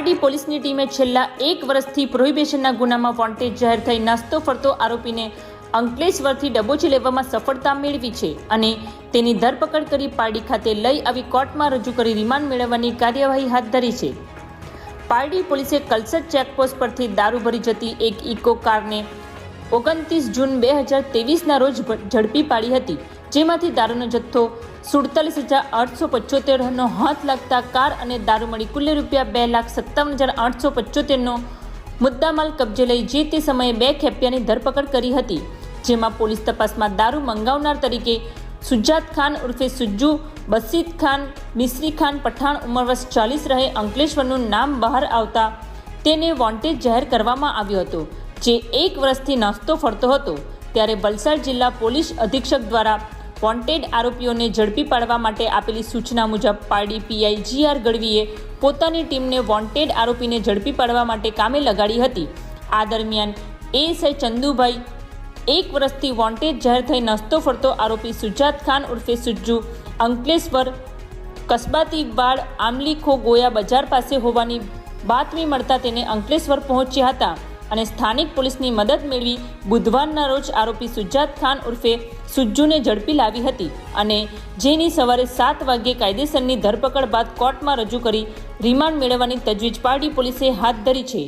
પોલીસની ટીમે છેલ્લા એક વર્ષથી પ્રોહિબેશનના ગુનામાં વોન્ટેજ જાહેર થઈ નાસ્તો ફરતો આરોપીને અંકલેશ્વરથી ડબોચી લેવામાં સફળતા મેળવી છે અને તેની ધરપકડ કરી પારડી ખાતે લઈ આવી કોર્ટમાં રજૂ કરી રિમાન્ડ મેળવવાની કાર્યવાહી હાથ ધરી છે. પારડી પોલીસે કલસર ચેકપોસ્ટ પરથી દારૂ ભરી જતી એક ઇકો કારને ઓગણત્રીસ જૂન બે હજાર તેવીસના રોજ ઝડપી પાડી હતી. જેમાંથી દારૂનો જથ્થો સુડતાલીસ હજાર આઠસો પચોતેરનો હાથ લાગતા કાર અને દારૂ મળી કુલ્લે રૂપિયા બે લાખ સત્તાવન હજાર આઠસો પચોતેરનો મુદ્દામાલ કબજે લઈ જે તે સમયે બે ખેપિયાની ધરપકડ કરી હતી, જેમાં પોલીસ તપાસમાં દારૂ મંગાવનાર તરીકે સુજાત ખાન ઉર્ફે સુજ્જુ, બસીદ ખાન મિસ્રી ખાન પઠાણ ઉંમર વર્ષ ચાલીસ રહે, અંકલેશ્વરનું નામ બહાર આવતા તેને વોન્ટેજ જાહેર કરવામાં આવ્યો હતો, જે એક વર્ષથી નાસ્તો ફરતો હતો. ત્યારે વલસાડ જિલ્લા પોલીસ અધિક્ષક દ્વારા વોન્ટેડ આરોપીઓને ઝડપી પાડવા માટે આપેલી સૂચના મુજબ પારડી પીઆઈ જી આર ગઢવીએ પોતાની ટીમને વોન્ટેડ આરોપીને ઝડપી પાડવા માટે કામે લગાડી હતી. આ દરમિયાન એએસઆઈ ચંદુભાઈ એક વર્ષથી વોન્ટેડ જાહેર થઈ નસ્તો ફરતો આરોપી સુજાત ખાન ઉર્ફે સુજ્જુ અંકલેશ્વર કસબાતી વાડ આમલીખો ગોયા બજાર પાસે હોવાની બાતમી મળતા તેને અંકલેશ્વર પહોંચ્યા હતા. અને સ્થાનિક પોલીસની મદદ મેળવી બુધવારના રોજ આરોપી સુજાત ખાન ઉર્ફે સુજ્જુને ઝડપી લાવી હતી અને જેની સવારે સાત વાગ્યે કાયદેસરની ધરપકડ બાદ કોર્ટમાં રજૂ કરી રિમાન્ડ મેળવવાની તજવીજ પારડી પોલીસે હાથ ધરી છે.